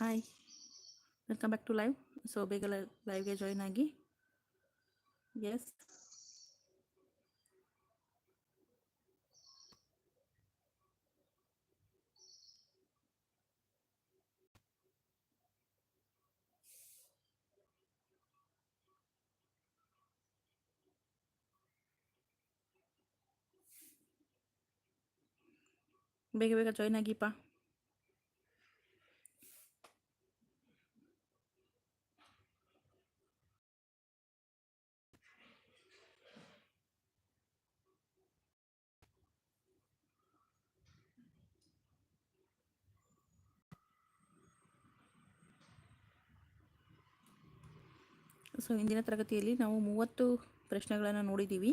Hi welcome back to live so ಬೇಗ ಲೈವ್ಗೆ join ಆಗಿ. ಎಸ್ ಬೇಗ ಬೇಗ ಜಾಯ್ನ್ ಆಗಿಪ್ಪ. ಸೊ ಇಂದಿನ ತರಗತಿಯಲ್ಲಿ ನಾವು ಮೂವತ್ತು ಪ್ರಶ್ನೆಗಳನ್ನು ನೋಡಿದ್ದೀವಿ.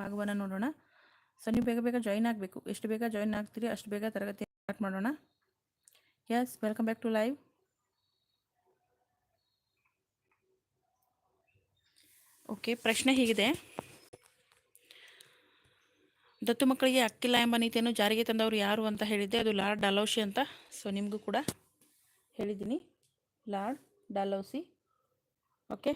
ಭಾಗವನ್ನು ನೋಡೋಣ. ಸೊ ನೀವು ಬೇಗ ಬೇಗ ಜಾಯಿನ್ ಆಗಬೇಕು. ಎಷ್ಟು ಬೇಗ ಜಾಯಿನ್ ಆಗ್ತೀರಿ, ಅಷ್ಟು ಬೇಗ ತರಗತಿ ಸ್ಟಾರ್ಟ್ ಮಾಡೋಣ. Yes welcome back to live okay ಪ್ರಶ್ನೆ ಹೀಗಿದೆ. ದತ್ತು ಮಕ್ಕಳಿಗೆ ಅಕ್ಕಿಲ್ಲ ಎಂಬ ನೀತಿಯನ್ನು ಜಾರಿಗೆ ತಂದವರು ಯಾರು ಅಂತ ಹೇಳಿದ್ದೆ. ಅದು ಲಾರ್ಡ್ ಡಾಲೌಸಿ ಅಂತ. ಸೊ ನಿಮಗೂ ಕೂಡ ಹೇಳಿದ್ದೀನಿ. Lord Dalhousie okay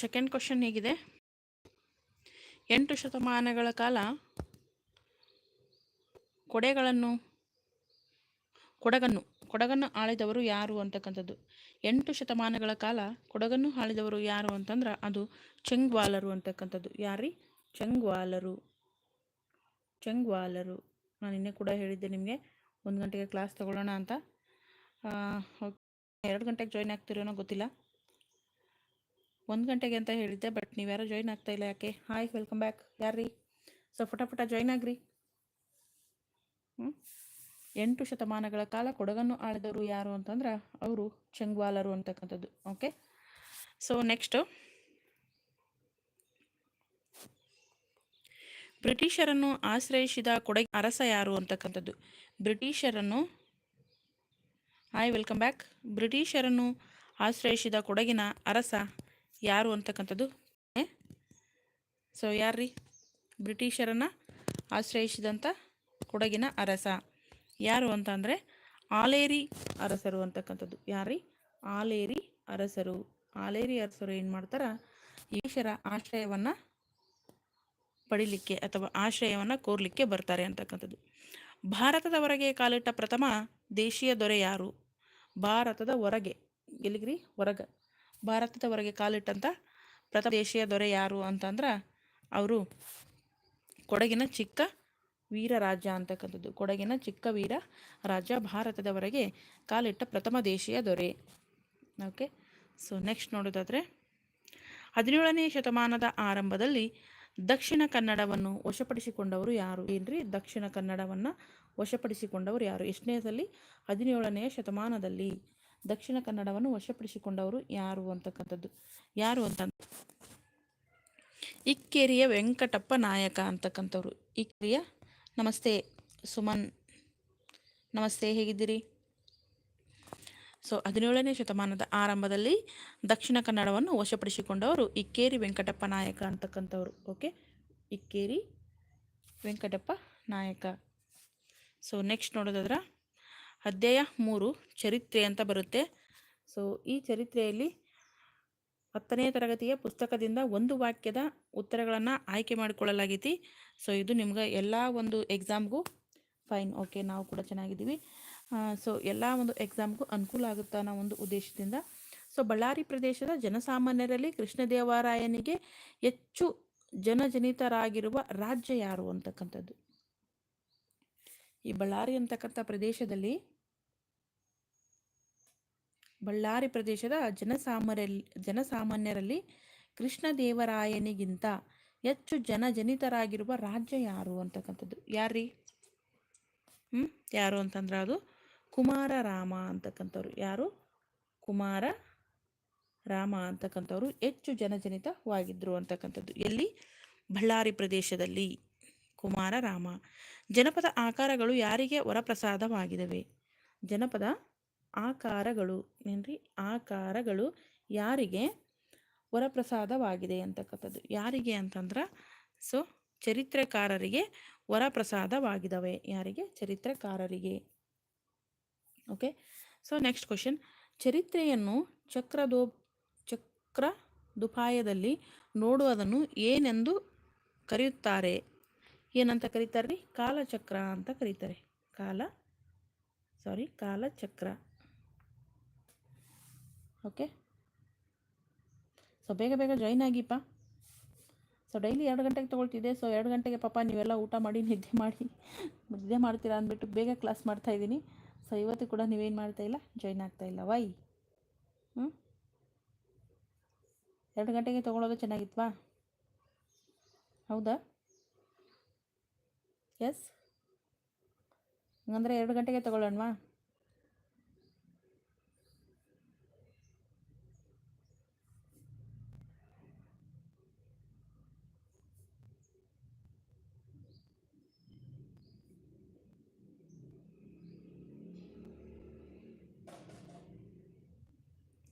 second question ಹೇಗಿದೆ? ಎಂಟು ಶತಮಾನಗಳ ಕಾಲ ಕೊಡೆಗಳನ್ನು, ಕೊಡಗನ್ನು ಕೊಡಗನ್ನು ಆಳಿದವರು ಯಾರು ಅಂತಕ್ಕಂಥದ್ದು? ಎಂಟು ಶತಮಾನಗಳ ಕಾಲ ಕೊಡಗನ್ನು ಆಳಿದವರು ಯಾರು ಅಂತಂದ್ರೆ ಅದು ಚೆಂಗ್ವಾಲರು ಅಂತಕ್ಕಂಥದ್ದು. ಯಾರಿ ಚೆಂಗ್ವಾಲರು. ಚೆಂಗ್ವಾಲರು. ನಾನು ನಿನ್ನೆ ಕೂಡ ಹೇಳಿದ್ದೆ ನಿಮಗೆ. ಒಂದು ಗಂಟೆಗೆ ಕ್ಲಾಸ್ ತಗೊಳ್ಳೋಣ ಅಂತ. ಎರಡು ಗಂಟೆಗೆ ಜಾಯ್ನ್ ಆಗ್ತಿರೋನೋ ಗೊತ್ತಿಲ್ಲ. ಒಂದು ಗಂಟೆಗೆ ಅಂತ ಹೇಳಿದ್ದೆ ಬಟ್ ನೀವ್ಯಾರೋ ಜಾಯ್ನ್ ಆಗ್ತಾ ಇಲ್ಲ ಯಾಕೆ? ಹಾಯ್ ವೆಲ್ಕಮ್ ಬ್ಯಾಕ್ ಯಾರ್ರೀ? ಸೊ ಫಟಾಫಟ ಜಾಯ್ನ್ ಆಗ್ರಿ. ಹ್ಞೂ ಎಂಟು ಶತಮಾನಗಳ ಕಾಲ ಕೊಡಗನ್ನು ಆಳಿದವರು ಯಾರು ಅಂತಂದ್ರೆ ಅವರು ಚೆಂಗ್ವಾಲರು ಅಂತಕ್ಕಂಥದ್ದು. ಓಕೆ ಸೊ ನೆಕ್ಸ್ಟು ಬ್ರಿಟಿಷರನ್ನು ಆಶ್ರಯಿಸಿದ ಕೊಡ ಅರಸ ಯಾರು ಅಂತಕ್ಕಂಥದ್ದು? ಬ್ರಿಟಿಷರನ್ನು ಹಾಯ್ ವೆಲ್ಕಮ್ ಬ್ಯಾಕ್ ಬ್ರಿಟಿಷರನ್ನು ಆಶ್ರಯಿಸಿದ ಕೊಡಗಿನ ಅರಸ ಯಾರು ಅಂತಕ್ಕಂಥದ್ದು? ಸೊ ಯಾರ್ರಿ? ಬ್ರಿಟಿಷರನ್ನು ಆಶ್ರಯಿಸಿದಂಥ ಕೊಡಗಿನ ಅರಸ. ಯಾರು ಅಂತ ಅಂದರೆ ಆಲೇರಿ ಅರಸರು ಅಂತಕ್ಕಂಥದ್ದು. ಯಾರ್ರಿ? ಆಲೇರಿ ಅರಸರು. ಆಲೇರಿ ಅರಸರು ಏನು ಮಾಡ್ತಾರೆ? ಈಶರ ಆಶ್ರಯವನ್ನು ಪಡಿಲಿಕ್ಕೆ ಅಥವಾ ಆಶ್ರಯವನ್ನು ಕೋರ್ಲಿಕ್ಕೆ ಬರ್ತಾರೆ ಅಂತಕ್ಕಂಥದ್ದು. ಭಾರತದ ಹೊರಗೆ ಕಾಲಿಟ್ಟ ಪ್ರಥಮ ದೇಶೀಯ ದೊರೆ ಯಾರು? ಭಾರತದ ಹೊರಗೆ. ಎಲ್ಲಿಗ್ರಿ? ಹೊರಗೆ. ಭಾರತದ ಹೊರಗೆ ಕಾಲಿಟ್ಟಂಥ ಪ್ರಥಮ ದೇಶೀಯ ದೊರೆ ಯಾರು ಅಂತಂದ್ರೆ ಅವರು ಕೊಡಗಿನ ಚಿಕ್ಕ ವೀರ ರಾಜ್ಯ ಅಂತಕ್ಕಂಥದ್ದು ಕೊಡಗಿನ ಚಿಕ್ಕ ವೀರ ರಾಜ್ಯ ಭಾರತದವರೆಗೆ ಕಾಲಿಟ್ಟ ಪ್ರಥಮ ದೇಶೀಯ ದೊರೆ. ಓಕೆ ಸೊ ನೆಕ್ಸ್ಟ್ ನೋಡೋದಾದರೆ ಹದಿನೇಳನೇ ಶತಮಾನದ ಆರಂಭದಲ್ಲಿ ದಕ್ಷಿಣ ಕನ್ನಡವನ್ನು ವಶಪಡಿಸಿಕೊಂಡವರು ಯಾರು? ಏನ್ರಿ? ದಕ್ಷಿಣ ಕನ್ನಡವನ್ನು ವಶಪಡಿಸಿಕೊಂಡವರು ಯಾರು? ಎಷ್ಟನೇ ಸಲ ಹದಿನೇಳನೆಯ ಶತಮಾನದಲ್ಲಿ. ದಕ್ಷಿಣ ಕನ್ನಡವನ್ನು ವಶಪಡಿಸಿಕೊಂಡವರು ಯಾರು ಅಂತಕ್ಕಂಥದ್ದು? ಯಾರು ಅಂತ ಇಕ್ಕೇರಿಯ ವೆಂಕಟಪ್ಪ ನಾಯಕ ಅಂತಕ್ಕಂಥವ್ರು. ಇಕ್ಕೇರಿಯ ನಮಸ್ತೆ ಸುಮನ್, ನಮಸ್ತೆ, ಹೇಗಿದ್ದೀರಿ? ಸೊ, ಹದಿನೇಳನೇ ಶತಮಾನದ ಆರಂಭದಲ್ಲಿ ದಕ್ಷಿಣ ಕನ್ನಡವನ್ನು ವಶಪಡಿಸಿಕೊಂಡವರು ಇಕ್ಕೇರಿ ವೆಂಕಟಪ್ಪ ನಾಯಕ ಅಂತಕ್ಕಂಥವ್ರು. ಓಕೆ? ಇಕ್ಕೇರಿ ವೆಂಕಟಪ್ಪ ನಾಯಕ. ಸೊ, ನೆಕ್ಸ್ಟ್ ನೋಡೋದಾದ್ರೆ ಅಧ್ಯಾಯ ಮೂರು, ಚರಿತ್ರೆ ಅಂತ ಬರುತ್ತೆ. ಸೊ ಈ ಚರಿತ್ರೆಯಲ್ಲಿ ಹತ್ತನೇ ತರಗತಿಯ ಪುಸ್ತಕದಿಂದ ಒಂದು ವಾಕ್ಯದ ಉತ್ತರಗಳನ್ನು ಆಯ್ಕೆ ಮಾಡಿಕೊಳ್ಳಲಾಗೈತಿ. ಸೊ ಇದು ನಿಮ್ಗೆ ಎಲ್ಲ ಒಂದು ಎಕ್ಸಾಮ್ಗೂ ಫೈನ್ ಓಕೆ ನಾವು ಕೂಡ ಚೆನ್ನಾಗಿದ್ದೀವಿ. ಸೊ ಎಲ್ಲ ಒಂದು ಎಕ್ಸಾಮ್ಗೂ ಅನುಕೂಲ ಆಗುತ್ತಾ ಅನ್ನೋ ಒಂದು ಉದ್ದೇಶದಿಂದ. ಸೊ ಬಳ್ಳಾರಿ ಪ್ರದೇಶದ ಜನಸಾಮಾನ್ಯರಲ್ಲಿ ಕೃಷ್ಣದೇವರಾಯನಿಗೆ ಹೆಚ್ಚು ಜನಜನಿತರಾಗಿರುವ ರಾಜ್ಯ ಯಾರು ಅಂತಕ್ಕಂಥದ್ದು? ಈ ಬಳ್ಳಾರಿ ಅಂತಕ್ಕಂಥ ಪ್ರದೇಶದಲ್ಲಿ ಬಳ್ಳಾರಿ ಪ್ರದೇಶದ ಜನಸಾಮಾನ್ಯರಲ್ಲಿ ಜನಸಾಮಾನ್ಯರಲ್ಲಿ ಕೃಷ್ಣದೇವರಾಯನಿಗಿಂತ ಹೆಚ್ಚು ಜನಜನಿತರಾಗಿರುವ ರಾಜ್ಯ ಯಾರು ಅಂತಕ್ಕಂಥದ್ದು? ಯಾರ್ರಿ? ಹ್ಞೂ ಯಾರು ಅಂತಂದ್ರೆ ಅದು ಕುಮಾರ ರಾಮ ಅಂತಕ್ಕಂಥವ್ರು. ಯಾರು? ಕುಮಾರ ರಾಮ ಅಂತಕ್ಕಂಥವ್ರು. ಹೆಚ್ಚು ಜನಜನಿತವಾಗಿದ್ದರು ಅಂತಕ್ಕಂಥದ್ದು. ಎಲ್ಲಿ? ಬಳ್ಳಾರಿ ಪ್ರದೇಶದಲ್ಲಿ ಕುಮಾರ ರಾಮ. ಜನಪದ ಆಕಾರಗಳು ಯಾರಿಗೆ ವರಪ್ರಸಾದವಾಗಿದ್ದಾವೆ ಜನಪದ ಆಕಾರಗಳು ಏನ್ರಿ? ಆಕಾರಗಳು ಯಾರಿಗೆ ವರಪ್ರಸಾದವಾಗಿದೆ ಅಂತಕ್ಕಂಥದ್ದು. ಯಾರಿಗೆ ಅಂತಂದ್ರೆ ಸೊ ಚರಿತ್ರೆಕಾರರಿಗೆ ವರಪ್ರಸಾದವಾಗಿದ್ದಾವೆ ಯಾರಿಗೆ? ಚರಿತ್ರೆಕಾರರಿಗೆ. ಓಕೆ ಸೊ ನೆಕ್ಸ್ಟ್ ಕ್ವಶನ್ ಚರಿತ್ರೆಯನ್ನು ಚಕ್ರದೋ ಚಕ್ರ ದುಪಾಯದಲ್ಲಿ ನೋಡುವುದನ್ನು ಏನೆಂದು ಕರೆಯುತ್ತಾರೆ? ಏನಂತ ಕರೀತಾರೆ ರೀ ಕಾಲಚಕ್ರ ಅಂತ ಕರೀತಾರೆ. ಕಾಲ ಸಾರಿ ಕಾಲಚಕ್ರ. ಓಕೆ ಸೊ ಬೇಗ ಬೇಗ ಜಾಯ್ನ್ ಆಗಿಪ್ಪ. ಸೊ ಡೈಲಿ ಎರಡು ಗಂಟೆಗೆ ತೊಗೊಳ್ತಿದ್ದೆ. ಸೊ ಎರಡು ಗಂಟೆಗೆ ಪಾಪ ನೀವೆಲ್ಲ ಊಟ ಮಾಡಿ, ನಿದ್ದೆ ಮಾಡಿ, ನಿದ್ದೆ ಮಾಡ್ತೀರಾ ಅಂದ್ಬಿಟ್ಟು ಬೇಗ ಕ್ಲಾಸ್ ಮಾಡ್ತಾಯಿದ್ದೀನಿ ಸೊ ಇವತ್ತು ಕೂಡ ನೀವೇನು ಮಾಡ್ತಾಯಿಲ್ಲ ಜಾಯ್ನ್ ಆಗ್ತಾಯಿಲ್ಲ ವೈ ಹ್ಞೂ ಎರಡು ಗಂಟೆಗೆ ತೊಗೊಳೋದು ಚೆನ್ನಾಗಿತ್ವಾ? ಹೌದಾ? ಎಸ್ ಹಂಗಂದ್ರೆ ಎರಡು ಗಂಟೆಗೆ ತೊಗೊಳ್ಳೋಣವಾ?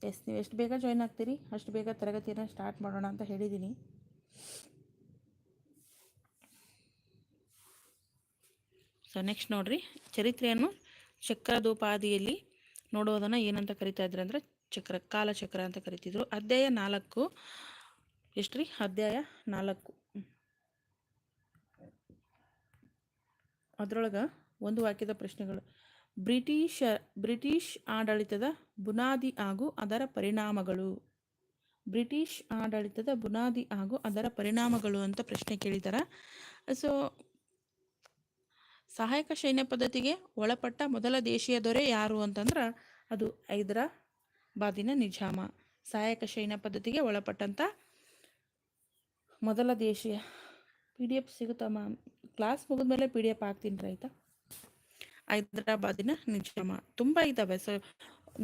ಎಸ್, ನೀವು ಎಷ್ಟು ಬೇಗ ಜಾಯ್ನ್ ಆಗ್ತೀರಿ? ಅಷ್ಟು ಬೇಗ ತರಗತಿಯನ್ನು ಸ್ಟಾರ್ಟ್ ಮಾಡೋಣ ಅಂತ ಹೇಳಿದ್ದೀನಿ ಸೊ ನೆಕ್ಸ್ಟ್ ನೋಡ್ರಿ. ಚರಿತ್ರೆಯನ್ನು ಚಕ್ರದೋಪಾದಿಯಲ್ಲಿ ನೋಡೋದನ್ನು ಏನಂತ ಕರಿತಾ ಇದ್ರು ಅಂದರೆ ಚಕ್ರ, ಕಾಲಚಕ್ರ ಅಂತ ಕರಿತಿದ್ರು. ಅಧ್ಯಾಯ ನಾಲ್ಕು. ಎಷ್ಟು ರೀ ಅಧ್ಯಾಯ ನಾಲ್ಕು. ಅದರೊಳಗೆ ಒಂದು ವಾಕ್ಯದ ಪ್ರಶ್ನೆಗಳು. ಬ್ರಿಟಿಷ, ಬ್ರಿಟಿಷ್ ಆಡಳಿತದ ಬುನಾದಿ ಹಾಗೂ ಅದರ ಪರಿಣಾಮಗಳು. ಬ್ರಿಟಿಷ್ ಆಡಳಿತದ ಬುನಾದಿ ಹಾಗೂ ಅದರ ಪರಿಣಾಮಗಳು ಅಂತ ಪ್ರಶ್ನೆ ಕೇಳಿದಾರ. ಸೊ ಸಹಾಯಕ ಸೈನ್ಯ ಪದ್ಧತಿಗೆ ಒಳಪಟ್ಟ ಮೊದಲ ದೇಶೀಯ ದೊರೆ ಯಾರು ಅಂತಂದ್ರೆ ಅದು ಹೈದರಾಬಾದಿನ ನಿಜಾಮ. ಸಹಾಯಕ ಸೈನ್ಯ ಪದ್ಧತಿಗೆ ಒಳಪಟ್ಟಂಥ ಮೊದಲ ದೇಶೀಯ ಪಿ ಡಿ ಎಫ್ ಸಿಗುತ್ತಮ್ಮ ಕ್ಲಾಸ್ ಮುಗಿದ್ಮೇಲೆ ಪಿ ಡಿ ಎಫ್ ಹಾಕ್ತೀನಿ ರೈತ ಹೈದರಾಬಾದಿನ ನಿಜಾಮ. ತುಂಬ ಇದ್ದಾವೆ ಸೊ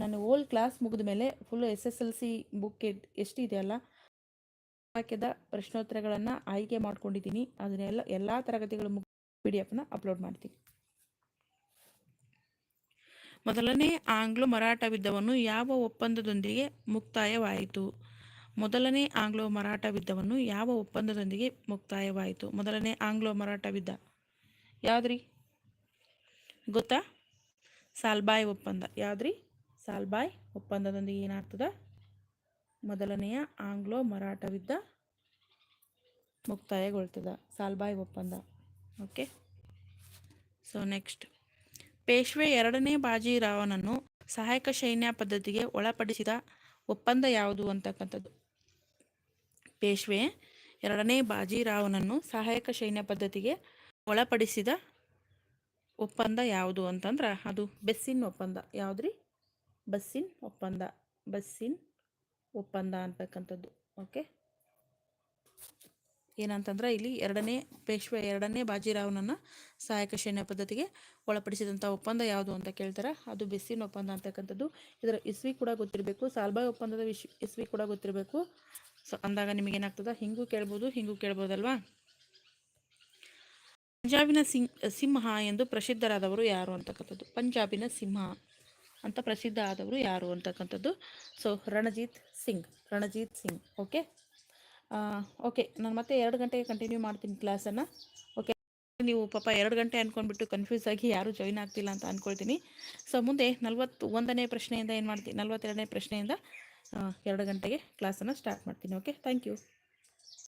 ನಾನು ಓಲ್ಡ್ ಕ್ಲಾಸ್ ಮುಗಿದ ಮೇಲೆ full S S L C book ಎಷ್ಟಿದೆಯಲ್ಲ ವಾಕ್ಯದ ಪ್ರಶ್ನೋತ್ತರಗಳನ್ನು ಆಯ್ಕೆ ಮಾಡ್ಕೊಂಡಿದ್ದೀನಿ ಅದನ್ನೆಲ್ಲ ಎಲ್ಲ ತರಗತಿಗಳು ಮುಗಿ ಪಿ ಡಿ ಎಫ್ನ ಅಪ್ಲೋಡ್ ಮಾಡ್ತೀನಿ. ಮೊದಲನೇ ಆಂಗ್ಲೋ ಮರಾಠ ಯುದ್ಧವನ್ನು ಯಾವ ಒಪ್ಪಂದದೊಂದಿಗೆ ಮುಕ್ತಾಯವಾಯಿತು? ಮೊದಲನೇ ಆಂಗ್ಲೋ ಮರಾಠ ಯುದ್ಧವನ್ನು ಯಾವ ಒಪ್ಪಂದದೊಂದಿಗೆ ಮುಕ್ತಾಯವಾಯಿತು? ಮೊದಲನೇ ಆಂಗ್ಲೋ ಮರಾಠ ಯುದ್ಧ ಯಾವ್ದ್ರಿ? ಗೊತ್ತಾ? ಸಾಲ್ಬಾಯ್ ಒಪ್ಪಂದ. ಯಾವ್ದ್ರಿ? ಸಾಲ್ಬಾಯ್ ಒಪ್ಪಂದದೊಂದಿಗೆ ಏನಾಗ್ತದ? ಮೊದಲನೆಯ ಆಂಗ್ಲೋ ಮರಾಠ ಯುದ್ಧ ಮುಕ್ತಾಯಗೊಳ್ತದ. ಸಾಲ್ಬಾಯ್ ಒಪ್ಪಂದ. ಓಕೆ. ಸೊ ನೆಕ್ಸ್ಟ್ ಪೇಶ್ವೆ ಎರಡನೇ ಬಾಜಿರಾವನನ್ನು ಸಹಾಯಕ ಸೈನ್ಯ ಪದ್ಧತಿಗೆ ಒಳಪಡಿಸಿದ ಒಪ್ಪಂದ ಯಾವುದು ಅಂತಕ್ಕಂಥದ್ದು? ಪೇಶ್ವೆ ಎರಡನೇ ಬಾಜಿರಾವನನ್ನು ಸಹಾಯಕ ಸೈನ್ಯ ಪದ್ಧತಿಗೆ ಒಳಪಡಿಸಿದ ಒಪ್ಪಂದ ಯಾವುದು ಅಂತಂದ್ರೆ ಅದು ಬೆಸ್ಸಿನ್ ಒಪ್ಪಂದ. ಯಾವುದ್ರಿ? ಬಸ್ಸಿನ ಒಪ್ಪಂದ. ಬಸ್ಸಿನ ಒಪ್ಪಂದ ಅಂತಕ್ಕಂಥದ್ದು ಓಕೆ? ಏನಂತಂದ್ರೆ ಇಲ್ಲಿ ಎರಡನೇ ಪೇಶ್ವೆ ಎರಡನೇ ಬಾಜಿರಾವ್ನನ್ನು ಸಹಾಯಕ ಸೈನ್ಯ ಪದ್ಧತಿಗೆ ಒಳಪಡಿಸಿದಂಥ ಒಪ್ಪಂದ ಯಾವುದು ಅಂತ ಕೇಳ್ತಾರೆ. ಅದು ಬೆಸ್ಸಿನ ಒಪ್ಪಂದ ಅಂತಕ್ಕಂಥದ್ದು ಇದರ ಇಸ್ವಿ ಕೂಡ ಗೊತ್ತಿರಬೇಕು. ಸಾಲ್ಬಾಯ್ ಒಪ್ಪಂದದ ವಿಶ್ ಇಸ್ವಿ ಕೂಡ ಗೊತ್ತಿರಬೇಕು. ಸೊ ಅಂದಾಗ ನಿಮಗೇನಾಗ್ತದೆ? ಹಿಂಗೂ ಕೇಳ್ಬೋದು, ಹಿಂಗೂ ಕೇಳ್ಬೋದಲ್ವಾ? ಪಂಜಾಬಿನ ಸಿಂಹ ಎಂದು ಪ್ರಸಿದ್ಧರಾದವರು ಯಾರು ಅಂತಕ್ಕಂಥದ್ದು? ಪಂಜಾಬಿನ ಸಿಂಹ ಅಂತ ಪ್ರಸಿದ್ಧ ಆದವರು ಯಾರು ಅಂತಕ್ಕಂಥದ್ದು? So Ranjit Singh Ranjit Singh okay okay ನಾನು ಮತ್ತೆ ಎರಡು ಗಂಟೆಗೆ ಕಂಟಿನ್ಯೂ ಮಾಡ್ತೀನಿ ಕ್ಲಾಸನ್ನು ಓಕೆ ನೀವು ಪಾಪ ಎರಡು ಗಂಟೆ ಅಂದ್ಕೊಂಡ್ಬಿಟ್ಟು ಕನ್ಫ್ಯೂಸ್ ಆಗಿ ಯಾರೂ ಜಾಯಿನ್ ಆಗ್ತಿಲ್ಲ ಅಂತ ಅಂದ್ಕೊಳ್ತೀನಿ ಸೊ ಮುಂದೆ ನಲ್ವತ್ತು ಒಂದನೇ ಪ್ರಶ್ನೆಯಿಂದ ಏನು ಮಾಡ್ತೀನಿ ನಲ್ವತ್ತೆರಡನೇ ಪ್ರಶ್ನೆಯಿಂದ ಎರಡು ಗಂಟೆಗೆ ಕ್ಲಾಸನ್ನು ಸ್ಟಾರ್ಟ್ ಮಾಡ್ತೀನಿ ಓಕೆ ಥ್ಯಾಂಕ್ ಯು